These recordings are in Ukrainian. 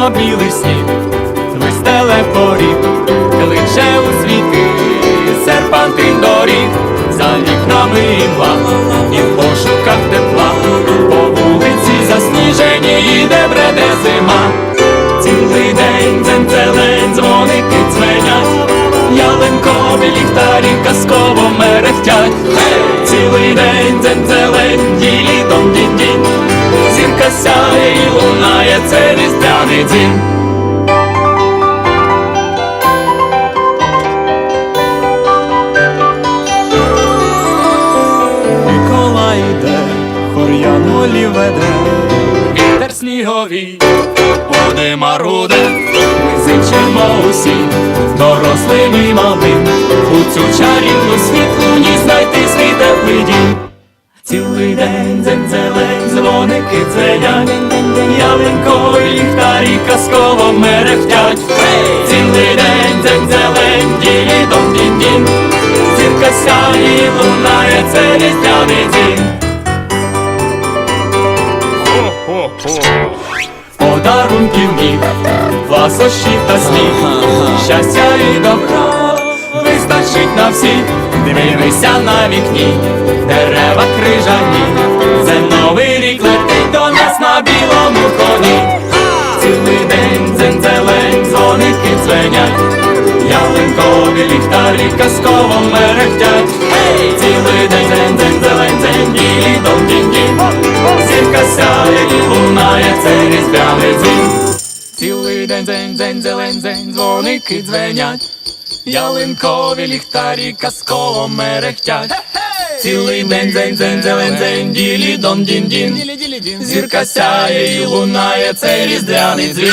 Срібно-білий сніг, вистеле поріг, кличе у світи, серпантин доріг, за вікнами імла, і в пошуках тепла, по вулиці засніжені їде бреде зима. Цілий день дзень-зелень, дзвоники дзвенять, ялинкові ліхтарі казково мерехтять. Цілий день дзень-зелень, ділі дом дінь дінь Зірка сяє і лунає, це різдвяний дзвін. Микола йде, хор янголі веде, Вітер сніговий, води маруде, ми зичимо усі, дорослим і малим, у цю чарівну світлу ні знайти свій теплий дім. Цілий день дзень-зелень, дзвоники дзвенять, ялинкові ліхтарі казково мерехтять. Цілий день дзень-зелень, ділі дом дінь дінь. Зірка сяє і лунає, це різдвяний дім. Подарунків міг, ласощів та сміх, щастя і добра вистачить на всіх, дивися на вікні, дерева крижані, це новий рік летить до нас на білому коні. Цілий день дзень-зелень, дзвоники дзвенять, ялинкові ліхтарі казково мерехтять. Цілий день дзень-дзень-зелень, дзень ділі дом дінь дінь Зірка сяє і лунає, це різдвяний дзвін. Цілий день дзень дзень зелень дзень дзвоники дзвенять, ялинкові ліхтарі казково мерехтять. Цілий день дзень дзень зелень дзень ділі дон дін дін Зірка сяє і лунає, цей різдвяний дзвін.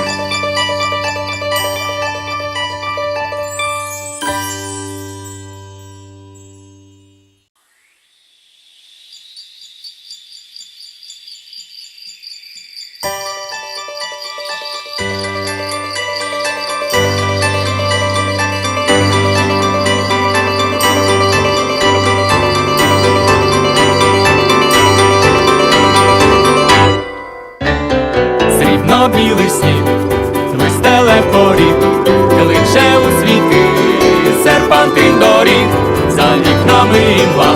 Срібно-білий сніг, вистеле поріг, кличе у світи, серпантин доріг, за вікнами імла,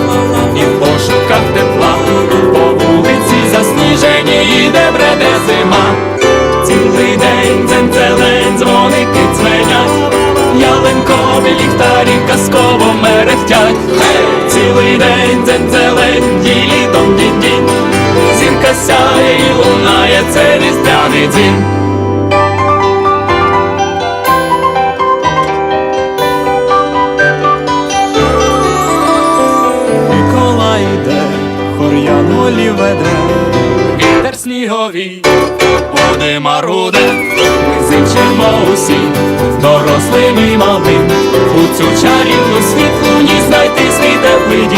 і в пошуках тепла, по вулиці засніжені їде бреде зима. Цілий день дзень-зелень, дзвоники дзвенять, ялинкові ліхтарі казково мерехтять. Цілий день дзень-зелень, ділі дом дінь дінь Зірка сяє різдвяний дзвін. Микола йде, хор янголі веде, Вітер сніговий, води маруде, ми зичимо усі, дорослим і малим, у цю чарівну світлу ні знайти свій теплий дім.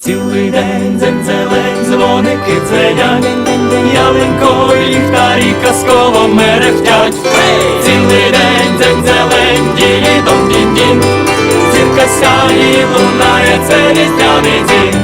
Цілий день дзень-зелень, дзвоники дзвенять, ялинкові ліхтарі казково мерехтять. Цілий день дзень-зелень, ділі дом дін дін, Зірка сяє лунає, це різдвяний дім.